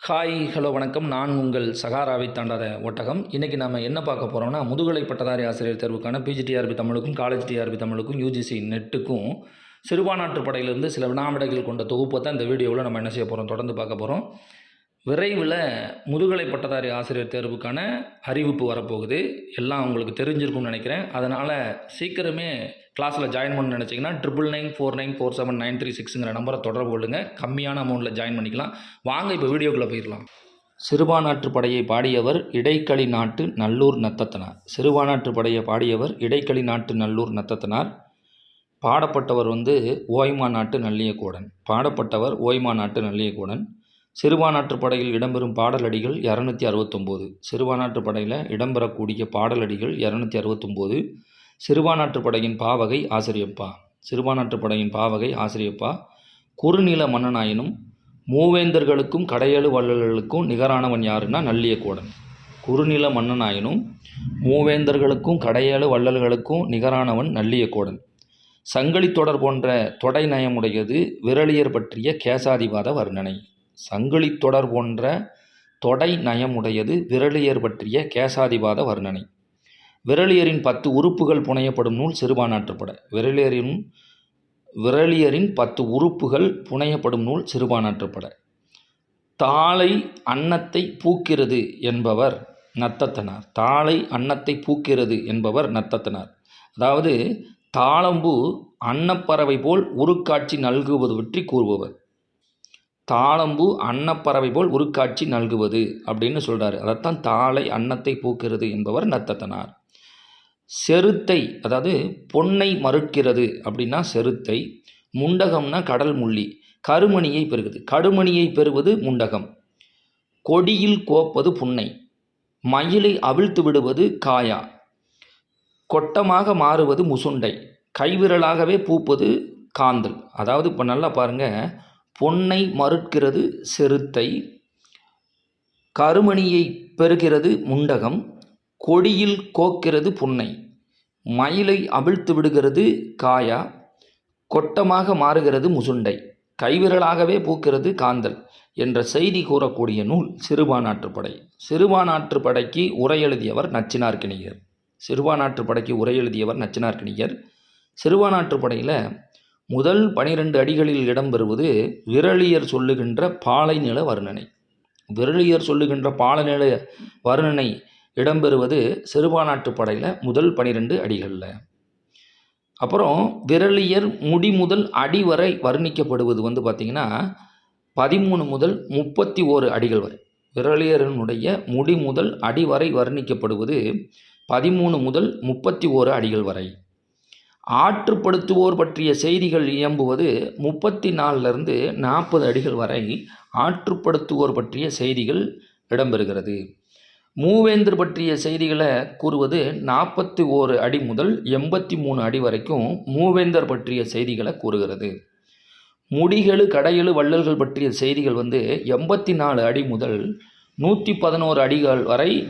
Hi hello வணக்கம். நான் உங்கள் சகாராவை தாண்டாத ஒட்டகம். இன்றைக்கி நம்ம என்ன பார்க்க போகிறோம்னா முதுகலை பட்டதாரி ஆசிரியர் தேர்வுக்கான பிஜிடிஆர்பி தமிழுக்கும் காலேஜ் டிஆர்பி தமிழுக்கும் யூஜிசி நெட்டுக்கும் சிறுபான்மாற்று படையிலிருந்து சில வினாவிடைகள் கொண்ட தொகுப்பை தான் இந்த வீடியோவில் நம்ம என்ன செய்ய போகிறோம் தொடர்ந்து பார்க்க போகிறோம் விரைவில் முதுகலை பட்டதாரி ஆசிரியர் தேர்வுக்கான அறிவிப்பு வரப்போகுது. எல்லாம் உங்களுக்கு தெரிஞ்சிருக்கும்னு நினைக்கிறேன். அதனால் சீக்கிரமே கிளாஸில் ஜாயின் பண்ண நினச்சிங்கன்னா triple nine four nine four seven nine three சிக்ஸுங்கிற நம்பரை தொடர்பு கொள்ளுங்கள் கம்மியான அமௌண்ட்டில் ஜாயின் பண்ணிக்கலாம். வாங்க இப்போ வீடியோக்குள்ளே போயிடலாம். சிறுபானாற்று படையை பாடியவர் இடைக்களி நாட்டு நல்லூர் நத்தத்தனார். சிறுபானாற்று படையை பாடியவர் இடைக்களி நாட்டு நல்லூர் நத்தத்தனார். பாடப்பட்டவர் வந்து ஓய்மா நாட்டு நல்லியக்கூடன். பாடப்பட்டவர் ஓய்மா நாட்டு நல்லியக்கூடன். சிறுபானாற்று படையில் இடம்பெறும் பாடலடிகள் இரநூத்தி அறுபத்தொம்போது. சிறுபானாற்று படையில் இடம்பெறக்கூடிய பாடலடிகள் இரநூத்தி அறுபத்தொம்போது. சிறுபானாற்று படையின் பாவகை ஆசிரியப்பா. சிறுபானாற்று படையின் பாவகை ஆசிரியப்பா குறுநில மன்னனாயினும் மூவேந்தர்களுக்கும் கடையழு வள்ளல்களுக்கும் நிகரானவன் யாருன்னா நல்லியக்கோடன். குறுநில மன்னனாயினும் மூவேந்தர்களுக்கும் கடையழு வள்ளல்களுக்கும் நிகரானவன் நல்லியக்கோடன். சங்கிலி தொடர் போன்ற தொடை நயமுடையது விரலியர் பற்றிய கேசாதிவாத வர்ணனை. சங்கிலி தொடர் போன்ற தொடை நயமுடையது விரலியர் பற்றிய கேசாதிபாத வர்ணனை. விரலியரின் பத்து உறுப்புகள் புனையப்படும் நூல் சிறுபானாற்றுப்பட. விரலியரின் விரலியரின் பத்து உறுப்புகள் புனையப்படும் நூல் சிறுபானாற்றுப்பட. தாளை அன்னத்தை பூக்கிறது என்பவர் நத்தத்தனார். தாளை அன்னத்தை பூக்கிறது என்பவர் நத்தத்தனார். அதாவது தாளம்பூ அன்னப்பறவை போல் உருக்காட்சி நல்குவது பற்றி கூறுபவர். தாளம்பூ அன்னப்பறவை போல் உருக்காட்சி நல்குவது அப்படின்னு சொல்கிறாரு அதைத்தான் தாளை அன்னத்தை பூக்கிறது என்பவர் நத்தத்தனார். செருத்தை அதாவது பொன்னை மறுக்கிறது அப்படின்னா செருத்தை முண்டகம்னா கடல் முள்ளி கருமணியை பெறுகிறது. கடுமணியை பெறுவது முண்டகம். கொடியில் கோப்பது புன்னை மயிலை அவிழ்த்து விடுவது காயா கொட்டமாக மாறுவது முசுண்டை கைவிரலாகவே பூப்பது காந்தல். அதாவது இப்போ நல்லா பாருங்கள் பொன்னை மறுக்கிறது செருத்தை கருமணியை பெறுகிறது முண்டகம் கொடியில் கோக்கிறது புன்னை மயிலை அவிழ்த்து விடுகிறது காயா கொட்டமாக மாறுகிறது முசுண்டை கைவிரலாகவே பூக்கிறது காந்தல் என்ற செய்தி கூறக்கூடிய நூல் சிறுபானாற்றுப்படை. சிறுபானாற்றுப்படைக்கு உரை எழுதியவர் நச்சினார்க்கிணியர். சிறுபானாற்றுப்படைக்கு உரை எழுதியவர் நச்சினார்க்கிணியர். சிறுபானாற்றுப்படையில் முதல் பனிரெண்டு அடிகளில் இடம்பெறுவது விரலியர் சொல்லுகின்ற பாலைநில வர்ணனை. விரலியர் சொல்லுகின்ற பாலநில வர்ணனை இடம்பெறுவது சிறுபானாட்டு படையில் முதல் பனிரெண்டு அடிகளில். அப்புறம் விரலியர் முடி முதல் அடி வரை வர்ணிக்கப்படுவது வந்து பார்த்திங்கன்னா பதிமூணு முதல் முப்பத்தி ஓரு அடிகள் வரை. விரலியரனுடைய முடி முதல் அடி வரை வர்ணிக்கப்படுவது பதிமூணு முதல் முப்பத்தி ஓரு அடிகள் வரை. ஆற்றுப்படுத்துவோர் பற்றிய செய்திகள் இயம்புவது முப்பத்தி நாலுலேருந்து நாற்பது அடிகள் வரை ஆற்றுப்படுத்துவோர் பற்றிய செய்திகள் இடம்பெறுகிறது. மூவேந்தர் பற்றிய செய்திகளை கூறுவது நாற்பத்தி ஓரு அடி முதல் எண்பத்தி மூணு அடி வரைக்கும் மூவேந்தர் பற்றிய செய்திகளை கூறுகிறது. முடிகளு கடையெழு வள்ளல்கள் பற்றிய செய்திகள் வந்து எண்பத்தி நாலு அடி முதல் நூற்றி பதினோரு அடிகள் வரை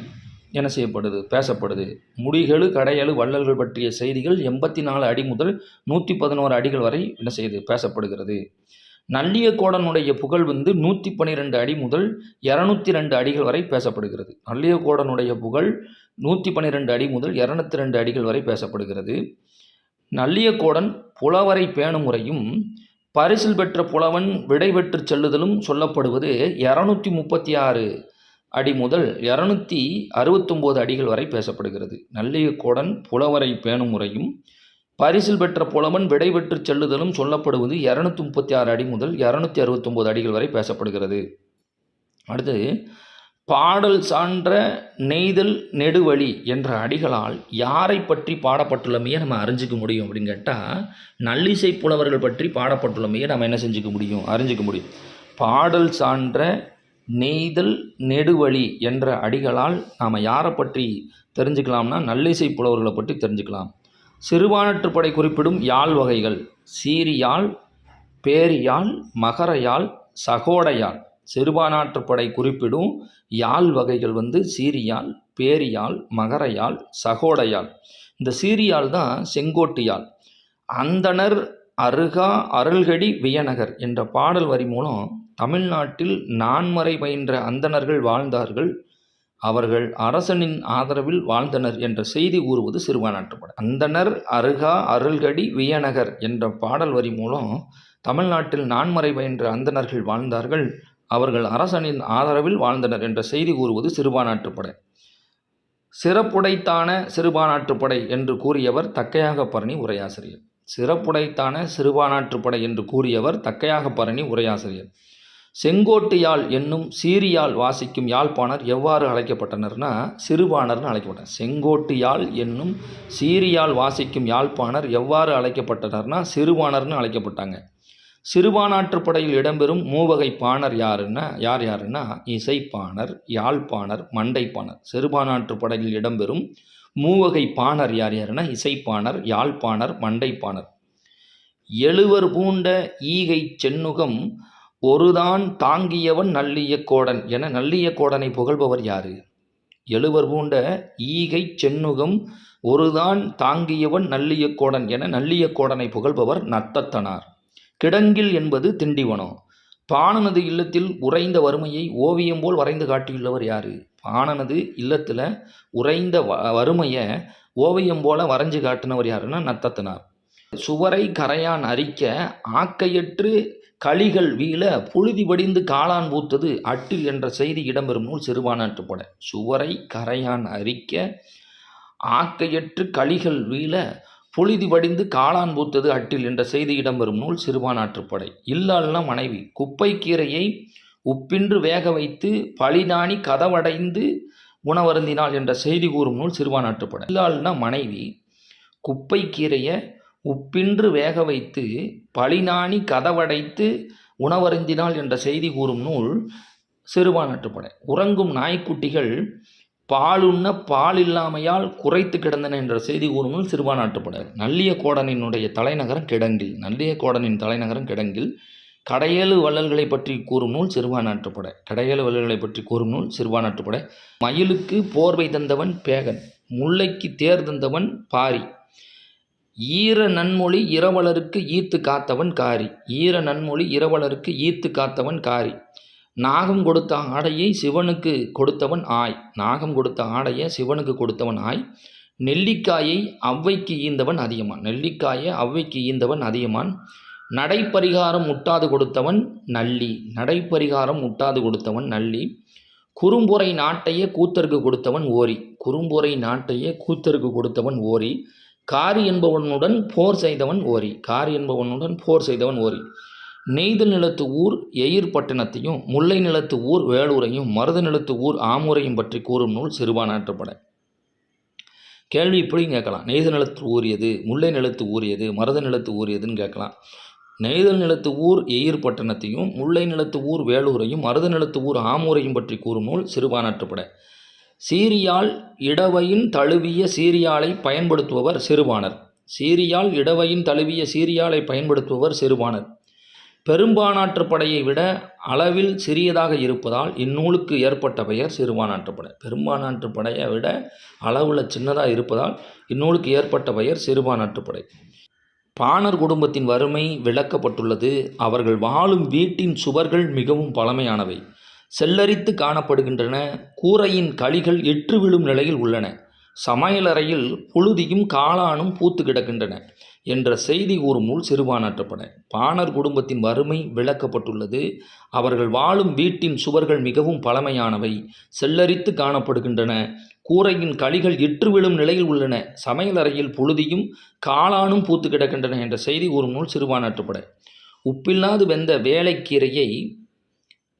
என்ன செய்யப்படுது? பேசப்படுது. முடிகளு கடையெழு வள்ளல்கள் பற்றிய செய்திகள் எண்பத்தி நாலு அடி முதல் நூற்றி பதினோரு அடிகள் வரை என்ன செய்யுது பேசப்படுகிறது. நல்லியக்கோடனுடைய புகழ் வந்து நூற்றி பன்னிரெண்டு அடி முதல் இரநூத்தி ரெண்டு அடிகள் வரை பேசப்படுகிறது. நல்லியக்கோடனுடைய புகழ் நூற்றி பன்னிரெண்டு அடி முதல் இரநூத்தி ரெண்டு அடிகள் வரை பேசப்படுகிறது. நல்லியக்கோடன் புலவரை பேணும் முறையும் பரிசில் பெற்ற புலவன் விடை பெற்று செல்லுதலும் சொல்லப்படுவது இரநூத்தி முப்பத்தி ஆறு அடி முதல் இரநூத்தி அறுபத்தொம்போது அடிகள் வரை பேசப்படுகிறது. நல்லியக்கோடன் புலவரை பேணும் முறையும் பரிசில் பெற்ற புலவன் விடைபெற்று செல்லுதலும் சொல்லப்படுவது இரநூத்தி முப்பத்தி ஆறு அடி முதல் இரநூத்தி அறுபத்தொம்போது அடிகள் வரை பேசப்படுகிறது. அடுத்து பாடல் சான்ற நெய்தல் நெடுவழி என்ற அடிகளால் யாரை பற்றி பாடப்பட்டுள்ளமையை நம்ம அறிஞ்சிக்க முடியும் அப்படின்னு கேட்டால் நல்லிசை புலவர்கள் பற்றி பாடப்பட்டுள்ளமையை நம்ம என்ன செஞ்சுக்க முடியும்? அறிஞ்சிக்க முடியும். பாடல் சான்ற நெய்தல் நெடுவழி என்ற அடிகளால் நாம் யாரை பற்றி தெரிஞ்சுக்கலாம்னா நல்லிசை புலவர்களை பற்றி தெரிஞ்சுக்கலாம். சிறுபானற்றுப்படை குறிப்பிடும் யாழ் வகைகள் சீரியாழ் பேரியாழ் மகரயாழ் சகோடையாழ். சிறுபானாற்றுப்படை குறிப்பிடும் யாழ் வகைகள் வந்து சீரியாழ் பேரியாழ் மகரயாழ் சகோடையாழ். இந்த சீரியாழ் தான் செங்கோட்டியாள் அந்தனர் அந்தணர் அருகா அருள்கடி வியநகர் என்ற பாடல் வரி மூலம் தமிழ்நாட்டில் நான்மறை பயின்ற அந்தணர்கள் வாழ்ந்தார்கள். அவர்கள் அரசனின் ஆதரவில் வாழ்ந்தனர் என்ற செய்தி கூறுவது சிறுபானாற்றுப்படை அந்தணர் அருகா அருள்கடி வியநகர் என்ற பாடல் வரி மூலம் தமிழ்நாட்டில் நான்மறை பயின்ற அந்தணர்கள் வாழ்ந்தார்கள். அவர்கள் அரசனின் ஆதரவில் வாழ்ந்தனர் என்ற செய்தி கூறுவது சிறுபானாற்றுப்படை சிறப்புடைத்தான சிறுபானாற்றுப்படை என்று கூறியவர் தக்கையாக பரணி உரையாசிரியர். சிறப்புடைத்தான சிறுபானாற்றுப்படை என்று கூறியவர் தக்கையாக பரணி உரையாசிரியர். செங்கோட்டு யாழ் என்னும் சீரியால் வாசிக்கும் யாழ்ப்பாணர் எவ்வாறு அழைக்கப்பட்டனர்னா சிறுபாணர்னு அழைக்கப்பட்டனர். செங்கோட்டு யாழ் என்னும் சீரியால் வாசிக்கும் யாழ்ப்பாணர் எவ்வாறு அழைக்கப்பட்டனர்னா சிறுபாணர்னு அழைக்கப்பட்டாங்க. சிறுபானாற்றுப்படையில் இடம்பெறும் மூவகை பாணர் யாருன்னா யார் யாருன்னா இசைப்பாணர் யாழ்ப்பாணர் மண்டைப்பாணர். சிறுபானாற்றுப்படையில் இடம்பெறும் மூவகை பாணர் யார் யாருன்னா இசைப்பாணர் யாழ்ப்பாணர் மண்டைப்பாணர். எழுவர் பூண்ட ஈகை சென்னுகம் ஒருதான் தாங்கியவன் நல்லிய கோடன் என நல்லிய கோடனை புகழ்பவர் யாரு? எழுவர் பூண்ட ஈகை சென்னுகம் ஒருதான் தாங்கியவன் நல்லிய கோடன் என நல்லிய கோடனை புகழ்பவர் நத்தத்தனார். கிடங்கில் என்பது திண்டிவனம் பாணனது இல்லத்தில் உறைந்த வறுமையை ஓவியம் போல் வரைந்து காட்டியுள்ளவர் யாரு? பாணனது இல்லத்தில் உறைந்த வ வறுமையை ஓவியம் போல வரைஞ்சு காட்டினவர் யாருன்னா நத்தத்தனார். சுவரை கரையான் அரிக்க ஆக்கையற்று களிகள் வீழ புழுதி வடிந்து காளான் பூத்தது அட்டில் என்ற செய்தி இடம்பெறும் நூல் சிறுபானாற்றுப்படை சுவரை கரையான் அரிக்க ஆக்கையற்று களிகள் வீழ புழுதி வடிந்து காளான் பூத்தது அட்டில் என்ற செய்தி இடம்பெறும் நூல் சிறுபானாற்றுப்படை இல்லாள்னா மனைவி குப்பை கீரையை உப்பின்று வேக வைத்து பழிதாணி கதவடைந்து உணவருந்தினாள் என்ற செய்தி கூறும் நூல் சிறுபானாற்றுப்படை இல்லாள்னா மனைவி குப்பை கீரையை உப்பின்று வேக வைத்து பழிநாணி கதவடைத்து உணவருந்தினாள் என்ற செய்தி கூறும் நூல் சிறுபானாற்றுப்படை உறங்கும் நாய்க்குட்டிகள் பாலுண்ண பால் இல்லாமையால் குறைத்து கிடந்தன என்ற செய்தி கூறும் நூல் சிறுபானாற்றுப்படை நல்லிய கோடனினுடைய தலைநகரம் கிடங்கில் நல்லிய கோடனின் தலைநகரம் கிடங்கில் கடையேழு வள்ளல்களை பற்றி கூறும் நூல் சிறுபானாற்றுப்படை கடையேழு வள்ளல்களை பற்றி கூறும் நூல் சிறுபானாற்றுப்படை மயிலுக்கு போர்வை தந்தவன் பேகன் முல்லைக்கு தேர் தந்தவன் பாரி. ஈர நன்மொழி இரவலருக்கு ஈத்து காத்தவன் காரி. ஈர நன்மொழி இரவலருக்கு ஈத்து காத்தவன் காரி. நாகம் கொடுத்த ஆடையை சிவனுக்கு கொடுத்தவன் ஆய். நாகம் கொடுத்த ஆடையை சிவனுக்கு கொடுத்தவன் ஆய். நெல்லிக்காயை அவ்வைக்கு ஈந்தவன் அதிகமான் நெல்லிக்காயை அவ்வைக்கு ஈந்தவன் அதிகமான் நடைப்பரிகாரம் முட்டாது கொடுத்தவன் நல்லி. நடைப்பரிகாரம் முட்டாது கொடுத்தவன் நல்லி. குறும்புரை நாட்டையே கூத்தருக்கு கொடுத்தவன் ஓரி. குறும்புரை நாட்டையே கூத்தருக்கு கொடுத்தவன் ஓரி. காரி என்பவனுடன் போர் செய்தவன் ஓரி. காரி என்பவனுடன் போர் செய்தவன் ஓரி. நெய்தல் நிலத்து ஊர் எயிர் பட்டணத்தையும் முல்லை நிலத்து ஊர் வேலூரையும் மருத நிலத்து ஊர் ஆமூரையும் பற்றி கூறும் நூல் சிறுபானாற்றுப்படை கேள்வி இப்படியும் கேட்கலாம். நெய்தல் நிலத்து ஊர் எது? முல்லை நிலத்து ஊர் எது? மருத நிலத்து ஊர் எதுன்னு கேட்கலாம். நெய்தல் நிலத்து ஊர் எயிர் பட்டணத்தையும் முல்லை நிலத்து ஊர் வேலூரையும் மருத நிலத்து ஊர் ஆமூரையும் பற்றி கூறும் நூல் சிறுபானாற்றுப்படை சீரியால் இடவையின் தழுவிய சீரியாலை பயன்படுத்துபவர் சிறுபாணர். சீரியால் இடவையின் தழுவிய சீரியாலை பயன்படுத்துபவர் சிறுபாணர். பெரும்பானாற்றுப்படையை விட அளவில் சிறியதாக இருப்பதால் இந்நூலுக்கு ஏற்பட்ட பெயர் சிறுபானாற்றுப்படை பெரும்பானாற்றுப்படையை விட அளவில் சின்னதாக இருப்பதால் இந்நூலுக்கு ஏற்பட்ட பெயர் சிறுபானாற்றுப்படை பாணர் குடும்பத்தின் வறுமை விளக்கப்பட்டுள்ளது. அவர்கள் வாழும் வீட்டின் சுவர்கள் மிகவும் பழமையானவை. செல்லரித்து காணப்படுகின்றன. கூரையின் களிகள் எற்று விழும் நிலையில் உள்ளன. சமையலறையில் புழுதியும் காளானும் பூத்து கிடக்கின்றன என்ற செய்தி கூறும் நூல் சிறுபானாற்றப்பட. பாணர் குடும்பத்தின் வறுமை விளக்கப்பட்டுள்ளது. அவர்கள் வாழும் வீட்டின் சுவர்கள் மிகவும் பழமையானவை. செல்லரித்து காணப்படுகின்றன. கூரையின் களிகள் இற்று விழும் நிலையில் உள்ளன. சமையலறையில் புழுதியும் காளானும் பூத்து கிடக்கின்றன என்ற செய்தி கூறும் நூல் சிறுபானாற்றுப்பட. உப்பில்லாது வெந்த வேலைக்கீரையை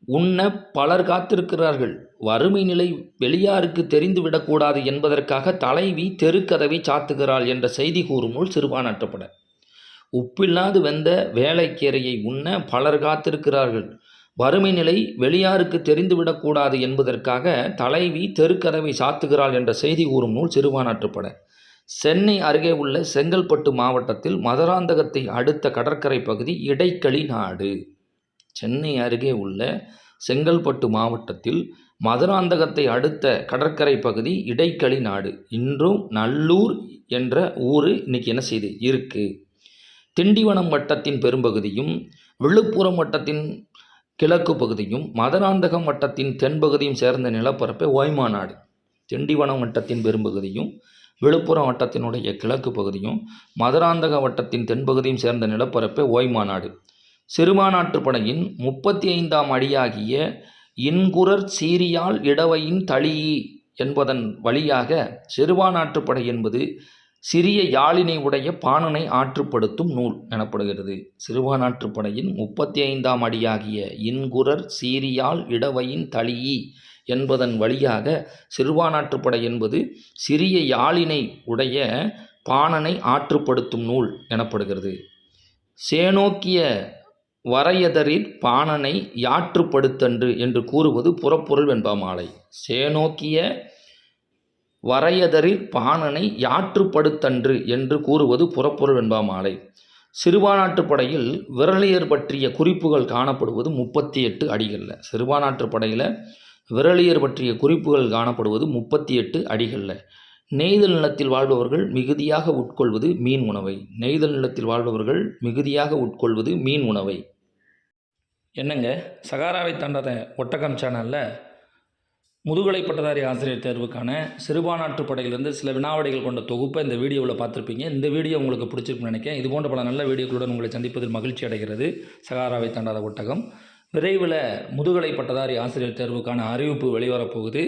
உண்ண பலர் காத்திருக்கிறார்கள். வறுமை நிலை வெளியாருக்கு தெரிந்துவிடக்கூடாது என்பதற்காக தலைவி தெருக்கதவை சாத்துகிறாள் என்ற செய்தி கூறும் நூல் சிறுபானாற்றப்பட. உப்பில்லாது வெந்த வேலைக்கீரையை உண்ண பலர் காத்திருக்கிறார்கள். வறுமை நிலை வெளியாருக்கு தெரிந்துவிடக்கூடாது என்பதற்காக தலைவி தெருக்கதவை சாத்துகிறாள் என்ற செய்தி கூறும் நூல் சிறுபானாற்றுப்பட. சென்னை அருகே உள்ள செங்கல்பட்டு மாவட்டத்தில் மதுராந்தகத்தை அடுத்த கடற்கரை பகுதி இடைக்களி நாடு. சென்னை அருகே உள்ள செங்கல்பட்டு மாவட்டத்தில் மதுராந்தகத்தை அடுத்த கடற்கரை பகுதி இடைக்களி நாடு. இன்றும் நல்லூர் என்ற ஊர் இன்றைக்கி என்ன செய்து? இருக்குது திண்டிவனம் வட்டத்தின் பெரும்பகுதியும் விழுப்புரம் வட்டத்தின் கிழக்கு பகுதியும் மதுராந்தகம் வட்டத்தின் தென்பகுதியும் சேர்ந்த நிலப்பரப்பே ஓய்மாநாடு திண்டிவனம் வட்டத்தின் பெரும்பகுதியும் விழுப்புரம் வட்டத்தினுடைய கிழக்கு பகுதியும் மதுராந்தக வட்டத்தின் தென்பகுதியும் சேர்ந்த நிலப்பரப்பை ஓய்மாநாடு நாடு. படையின் முப்பத்தி ஐந்தாம் அடியாகிய இன்குரர் சீரியால் இடவையின் தளியி என்பதன் வழியாக சிறுபானாற்றுப் படை என்பது சிறிய யாழினை உடைய பாணனை ஆற்றுப்படுத்தும் நூல் எனப்படுகிறது. சிறுபானாற்றுப் படையின் முப்பத்தி ஐந்தாம் அடியாகிய இன்குரர் சீரியால் இடவையின் தளியி என்பதன் வழியாக சிறுபானாற்றுப் படை என்பது சிறிய யாழினை உடைய பாணனை ஆற்றுப்படுத்தும் நூல் எனப்படுகிறது. சேனோக்கிய வரையதரிற் பாணனை யாற்றுப்படுத்தன்று என்று கூறுவது புறப்பொருள் வெண்பாமாலை. சேனோக்கிய வரையதரிற் பாணனை யாற்றுப்படுத்தன்று என்று கூறுவது புறப்பொருள் வெண்பாமாலை. சிறுபானாற்றுப் படையில் விரலியர் பற்றிய குறிப்புகள் காணப்படுவது முப்பத்தி எட்டு அடிகளில். சிறுபானாற்றுப் படையில் விரலியர் பற்றிய குறிப்புகள் காணப்படுவது முப்பத்தி எட்டு அடிகளில். நெய்தல் நிலத்தில் வாழ்பவர்கள் மிகுதியாக உட்கொள்வது மீன் உணவை. நெய்தல் நிலத்தில் வாழ்பவர்கள் மிகுதியாக உட்கொள்வது மீன் உணவை. என்னங்க? சகாராவை தாண்டாத ஒட்டகம் சேனலில் முதுகலை பட்டதாரி ஆசிரியர் தேர்வுக்கான சிறுபானாற்று படையிலிருந்து சில வினாவடிகள் கொண்ட தொகுப்பை இந்த வீடியோவில் பார்த்துருப்பீங்க. இந்த வீடியோ உங்களுக்கு பிடிச்சிருக்குன்னு நினைக்கிறேன். இது போன்ற பல நல்ல வீடியோக்களுடன் உங்களை சந்திப்பதில் மகிழ்ச்சி அடைகிறது. சகாராவை தாண்டாத ஒட்டகம். விரைவில் முதுகலை பட்டதாரி ஆசிரியர் தேர்வுக்கான அறிவிப்பு வெளிவரப்போகுது.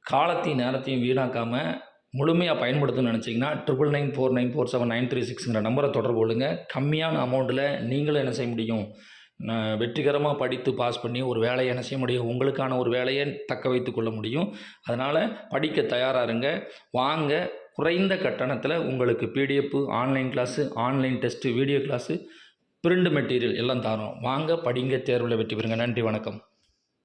காலத்தையும் நேரத்தையும் வீணாக்காமல் முழுமையாக பயன்படுத்தணும்னு நினச்சிங்கன்னா triple nine four nine four seven nine three சிக்ஸுங்கிற நம்பரை தொடர்பு கொள்ளுங்கள் கம்மியான அமௌண்ட்டில் நீங்களும் என்ன செய்ய முடியும்? வெற்றிகரமாக படித்து பாஸ் பண்ணி ஒரு வேலையை என்ன செய்ய முடியும்? உங்களுக்கான ஒரு வேலையை தக்க வைத்து கொள்ள முடியும். அதனால் படிக்க தயாராக இருங்க. வாங்க. குறைந்த கட்டணத்தில் உங்களுக்கு PDF online class online test video class print material எல்லாம் தரோம். வாங்க படிங்க தேர்வில் வெற்றி பெறுங்க. நன்றி வணக்கம்.